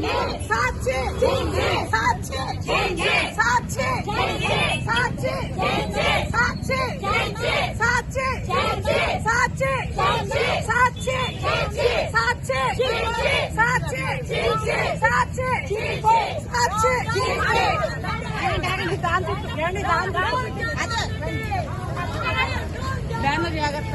Saatçi. Saatçi. Saatçi. Saatçi. Saatçi. Saatçi. Saatçi. Saatçi. Saatçi. Banner ಯಾಗತ್ತ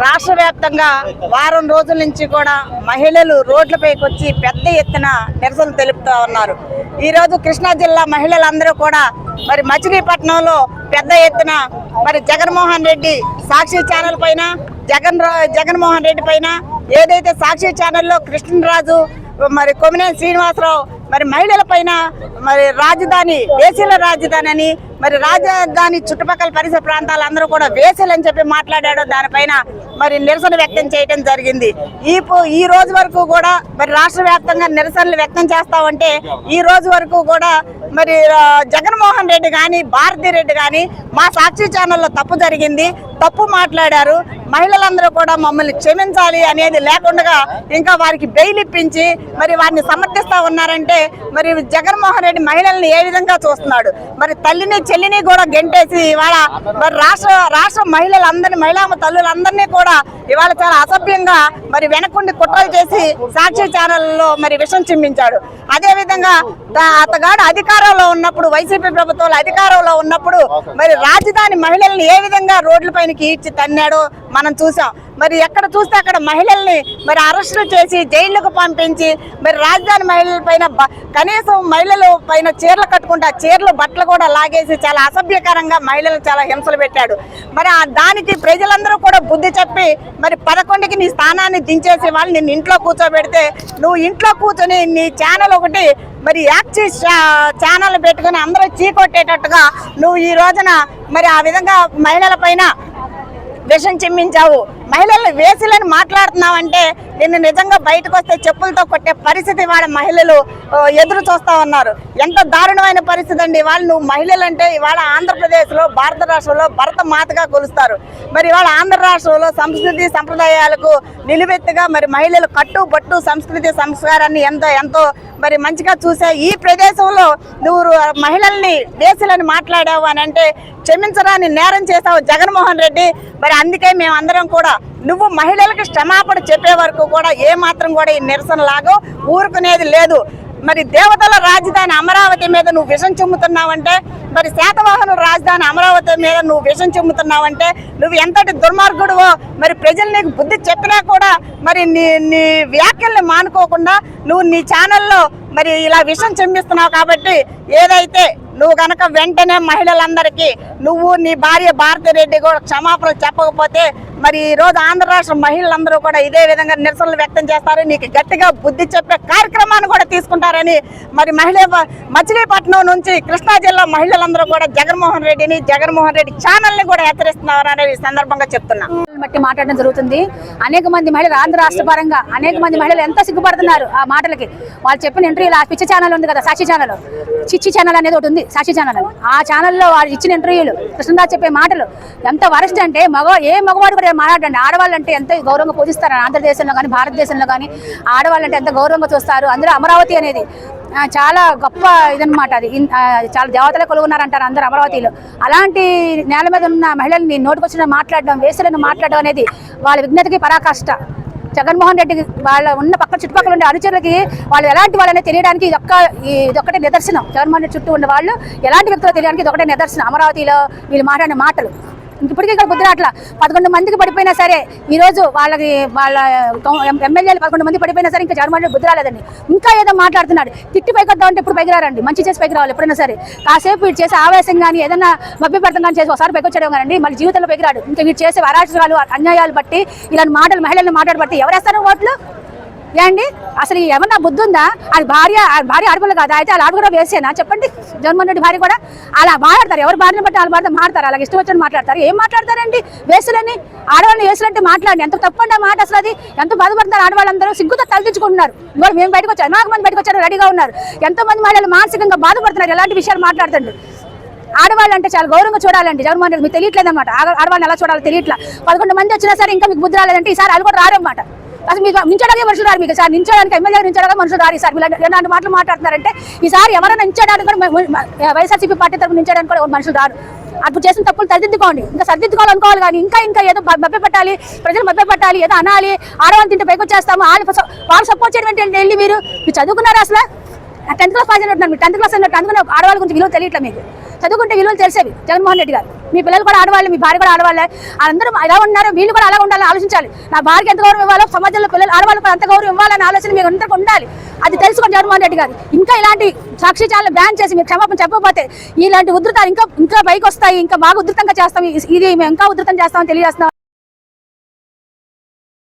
రాష్ట్ర వ్యాప్తంగా వారం రోజుల నుంచి కూడా మహిళలు రోడ్లపైకి వచ్చి పెద్ద ఎత్తున నిరసన తెలుపుతూ ఉన్నారు. ఈరోజు కృష్ణా జిల్లా మహిళలందరూ కూడా మరి మచిలీపట్నంలో పెద్ద ఎత్తున మరి జగన్మోహన్ రెడ్డి సాక్షి ఛానల్ పైన జగన్ రా- జగన్మోహన్ రెడ్డి పైన ఏదైతే సాక్షి ఛానల్లో కృష్ణరాజు మరి కొమినేని శ్రీనివాసరావు మరి మహిళల పైన మరి రాజధాని వేసీల రాజధాని అని మరి రాజధాని చుట్టుపక్కల పరిసర ప్రాంతాలందరూ కూడా వేసీలు అని చెప్పి మాట్లాడాడు. దానిపైన మరి నిరసన వ్యక్తం చేయడం జరిగింది. ఈ ఈ రోజు వరకు కూడా మరి రాష్ట్ర వ్యాప్తంగా నిరసనలు వ్యక్తం చేస్తామంటే ఈ రోజు వరకు కూడా మరి జగన్మోహన్ రెడ్డి కానీ భారతీ రెడ్డి కానీ మా సాక్షి ఛానల్లో తప్పు జరిగింది. తప్పు మాట్లాడారు. మహిళలందరూ కూడా మమ్మల్ని క్షమించాలి అనేది లేకుండా ఇంకా వారికి బెయిల్ ఇప్పించి మరి వారిని సమర్థిస్తా ఉన్నారంటే మరి జగన్మోహన్ రెడ్డి మహిళల్ని ఏ విధంగా చూస్తున్నాడు? మరి తల్లిని చెల్లిని కూడా గెంటేసి ఇవాళ మరి రాష్ట్ర రాష్ట్ర మహిళలందరినీ మహిళా తల్లులందరినీ కూడా ఇవాళ చాలా అసభ్యంగా మరి వెనకుండి కుట్రలు చేసి సాక్షి ఛానల్లో మరి విషం చిమ్మించాడు అదే విధంగా అతగాడు అధికారంలో ఉన్నప్పుడు వైసీపీ ప్రభుత్వంలో అధికారంలో ఉన్నప్పుడు మరి రాజధాని మహిళల్ని ఏ విధంగా రోడ్లపైనకి ఈడ్చి తన్నాడో మనం చూసాం. మరి ఎక్కడ చూస్తే అక్కడ మహిళల్ని మరి అరెస్టులు చేసి జైళ్ళకు పంపించి మరి రాజధాని మహిళల పైన కనీసం మహిళలు పైన చీరలు కట్టుకుంటే ఆ చీరలు బట్టలు కూడా లాగేసి చాలా అసభ్యకరంగా మహిళలు చాలా హింసలు పెట్టాడు. మరి ఆ దానికి ప్రజలందరూ కూడా బుద్ధి చెప్పి మరి పదకొండుకి నీ స్థానాన్ని దించేసి వాళ్ళు నిన్ను ఇంట్లో కూర్చోబెడితే నువ్వు ఇంట్లో కూర్చొని నీ ఛానల్ ఒకటి మరి యాక్సిస్ ఛానల్ పెట్టుకుని అందరూ చీకొట్టేటట్టుగా నువ్వు ఈ రోజున మరి ఆ విధంగా మహిళల పైన విషం చిమ్మించావు. మహిళలు వేసులని మాట్లాడుతున్నామంటే నిన్ను నిజంగా బయటకు వస్తే చెప్పులతో కొట్టే పరిస్థితి వాళ్ళ మహిళలు ఎదురు చూస్తా ఉన్నారు. ఎంత దారుణమైన పరిస్థితి అండి. ఇవాళ నువ్వు మహిళలు అంటే ఇవాళ ఆంధ్రప్రదేశ్లో భారత రాష్ట్రంలో భరత మాతగా కొలుస్తారు మరి ఇవాళ ఆంధ్ర రాష్ట్రంలో సంస్కృతి సంప్రదాయాలకు నిలువెత్తుగా మరి మహిళలు కట్టు బట్టు సంస్కృతి సంస్కారాన్ని ఎంత ఎంతో మరి మంచిగా చూసా ఈ ప్రదేశంలో నువ్వు మహిళల్ని దేశాలని మాట్లాడావు అని అంటే క్షమించరాని నేరం చేశావు జగన్మోహన్ రెడ్డి. మరి అందుకే మేమందరం కూడా నువ్వు మహిళలకు క్షమాపణ చెప్పే వరకు కూడా ఏ మాత్రం కూడా ఈ నిరసన లాగో ఊరుకునేది లేదు. మరి దేవతల రాజధాని అమరావతి మీద నువ్వు విషం చుమ్ముతున్నావంటే మరి శాతవాహనుల రాజధాని అమరావతి మీద నువ్వు విషం చెమ్ముతున్నావంటే నువ్వు ఎంతటి దుర్మార్గుడువో మరి ప్రజలు నీకు బుద్ధి చెప్పినా కూడా మరి నీ నీ వ్యాఖ్యల్ని మానుకోకుండా నువ్వు నీ ఛానల్లో మరి ఇలా విషం చెమ్మిస్తున్నావు కాబట్టి ఏదైతే నువ్వు గనక వెంటనే మహిళలందరికీ నువ్వు నీ భార్య భారతిరెడ్డి కూడా క్షమాపణలు చెప్పకపోతే మరి ఈ రోజు ఆంధ్ర రాష్ట్ర మహిళలందరూ కూడా ఇదే విధంగా నిరసనలు వ్యక్తం చేస్తారు. నీకు గట్టిగా బుద్ధి చెప్పే కార్యక్రమాన్ని కూడా తీసుకుంటారని మరి మహిళ మచిలీపట్నం నుంచి కృష్ణా జిల్లా మహిళలందరూ కూడా జగన్మోహన్ రెడ్డిని జగన్మోహన్ రెడ్డి ఛానల్ని కూడా హెచ్చరిస్తున్నారు అనేది ఈ సందర్భంగా చెప్తున్నా. బట్టి మాట్లాడడం జరుగుతుంది. అనేక మంది మహిళలు ఆంధ్ర రాష్ట్ర పరంగా అనేక మంది మహిళలు ఎంత సిగ్గుపడుతున్నారు ఆ మాటలకి. వాళ్ళు చెప్పిన ఇంటర్వ్యూలు ఆ పిచ్చి ఛానల్ ఉంది కదా సాక్షి ఛానల్. చిచ్చి ఛానల్ అనేది ఒకటి ఉంది సాక్షి ఛానల్. ఆ ఛానల్లో వాళ్ళు ఇచ్చిన ఇంటర్వ్యూలు కృష్ణదాస్ చెప్పే మాటలు ఎంత వరస్ట్ అంటే మగ ఏ మగవాడు కూడా మాట్లాడండి ఆడవాళ్ళంటే ఎంత గౌరవంగా పూజిస్తారు ఆంధ్రదేశంలో కానీ భారతదేశంలో కానీ. ఆడవాళ్ళంటే ఎంత గౌరవంగా చూస్తారు. అందులో అమరావతి అనేది చాలా గొప్ప ఇదనమాట అది. చాలా దేవతలు కొలుగున్నారంటారు అందరు అమరావతిలో. అలాంటి నేల మీద ఉన్న మహిళల్ని నోటుకొచ్చిన మాట్లాడడం వేసులను మాట్లాడడం అనేది వాళ్ళ విజ్ఞతకి పరాకాష్ట. జగన్మోహన్ రెడ్డి వాళ్ళ ఉన్న పక్క చుట్టుపక్కల ఉండే అనుచరులకి వాళ్ళు ఎలాంటి వాళ్ళనే తెలియడానికి ఇదొక్క ఇదొక్కటే నిదర్శనం. జగన్మోహన్ రెడ్డి చుట్టూ ఉన్న వాళ్ళు ఎలాంటి వ్యక్తులు తెలియడానికి ఇదొకటే నిదర్శనం. అమరావతిలో వీళ్ళు మాట్లాడిన మాటలు. ఇప్పటికీ ఇక్కడ బుద్ధిరాట్ల పదకొండు మందికి పడిపోయినా సరే ఈరోజు వాళ్ళకి వాళ్ళ ఎమ్మెల్యేలు పదకొండు మంది పడిపోయినా సరే ఇంకా జగన్మోహన్ రెడ్డి బుద్ధి రాలేదండి. ఇంకా ఏదో మాట్లాడుతున్నాడు. తిట్టి పైకి వద్దామంటే ఇప్పుడు పైకి రారండి. మంచి చేసి పైకి రావాలి ఎప్పుడైనా సరే. కాసేపు వీడు చేసే ఆవేశం కానీ ఏదైనా మభ్యపడతం కానీ చేసి ఒకసారి పైకి వచ్చాడు కానీ మళ్ళీ జీవితంలో పైకి రాడు. ఇంకా వీడు చేసే అరాచకాలు అన్యాయాలు బట్టి ఇలాంటి మాటలు మహిళలను మాట్లాడబట్టి ఎవరేస్తారు ఓట్లు? ఏండి అసలు ఏమన్నా బుద్ధి ఉందా అది భార్య భార్య ఆడపిల్ల కాదా? అయితే అలా కూడా వేసేనా? చెప్పండి. జగన్మోహన్ రెడ్డి భార్య కూడా అలా మాట్లాడతారు. ఎవరు భార్యను బట్టి వాళ్ళ భార్య మాట్లాడతారు. అలాగే ఇష్టం వచ్చిన మాట్లాడతారు. ఏం మాట్లాడతారండి? వేసులని ఆడవాళ్ళని వేసులంటే మాట్లాడండి. ఎంత తప్పండి మాట అసలు అది? ఎంత బాధపడుతున్నారు ఆడవాళ్ళందరూ? సిగ్గుతో తలదించుకుంటున్నారు. ఇవాళ మేము బయటకు వచ్చారు నాకు మంది బయటకు వచ్చారు. రెడీగా ఉన్నారు. ఎంతో మంది మహిళలు మానసికంగా బాధపడుతున్నారు. ఎలాంటి విషయాలు మాట్లాడుతుండ్రు ఆడవాళ్ళు అంటే చాలా గౌరవంగా చూడాలండి జగన్మోహన్ రెడ్డి. మీకు తెలియట్లేదు అనమాట ఆడవాళ్ళని ఎలా చూడాలో తెలియట్లా. పదకొండు మంది వచ్చినా సరే ఇంకా మీకు బుద్ధి రాలేదంటే ఈసారి వాళ్ళు కూడా రారన్నమాట. అసలు మీకు నించడానికి మనుషులు రారు మీకు. సార్ నించడానికి ఎమ్మెల్యే నించడానికి మనుషులు రారు సార్. మీరు ఎలాంటి మాటలు మాట్లాడుతున్నారంటే ఈసారి ఎవరైనా నించడానికి కూడా వైఎస్ఆర్సీపీ పార్టీ తరఫున నించడానికి కూడా మనుషులు రారు. అప్పుడు చేసిన తప్పులు సరిదిద్దుకోండి. ఇంకా సరిదిద్దుకోవాలనుకోవాలి కానీ ఇంకా ఇంకా ఏదో మభ్య పెట్టాలి ప్రజలు మభ్య పెట్టాలి ఏదో అనాలి ఆడవాళ్ళు తింటే పైకి వచ్చేస్తాము వాళ్ళు వాళ్ళు సపోర్ట్ చేయడం ఏంటి వెళ్ళి మీరు? మీరు చదువుకున్నారు అసలు? టెన్త్ క్లాస్ పాస్ అయినట్టున్నారు మీరు. టెన్త్ క్లాస్ అయినట్టు అందుకున్న ఆడవాళ్ళ గురించి విలువ తెలియట్లేదు మీకు. చదువుకుంటే విలువలు తెలిసేవి. జగన్మోహన్ రెడ్డి గారు. మీ పిల్లలు కూడా ఆడవాళ్ళు మీ భార్య కూడా ఆడవాళ్ళే. అందరూ ఎలా ఉన్నారు? వీళ్ళు కూడా అలా ఉండాలని ఆలోచించాలి. నా భార్యకి ఎంత గౌరవం ఇవ్వాలో సమాజంలో పిల్లలు ఆడవాళ్ళు కూడా అంత గౌరవం ఇవ్వాలని ఆలోచన మీకు అందరికీ ఉండాలి. అది తెలుసుకోండి జగన్మోహన్ రెడ్డి గారు ఇంకా ఇలాంటి సాక్షి ఛానల్ బ్యాన్ చేసి మీరు క్షమాపణ చెప్పకపోతే ఇలాంటి ఉధృతాలు ఇంకా ఇంకా పైకి వస్తాయి ఇంకా బాగా ఉధృతంగా చేస్తాం. ఇది మేము ఇంకా ఉధృతం చేస్తామని తెలియజేస్తాం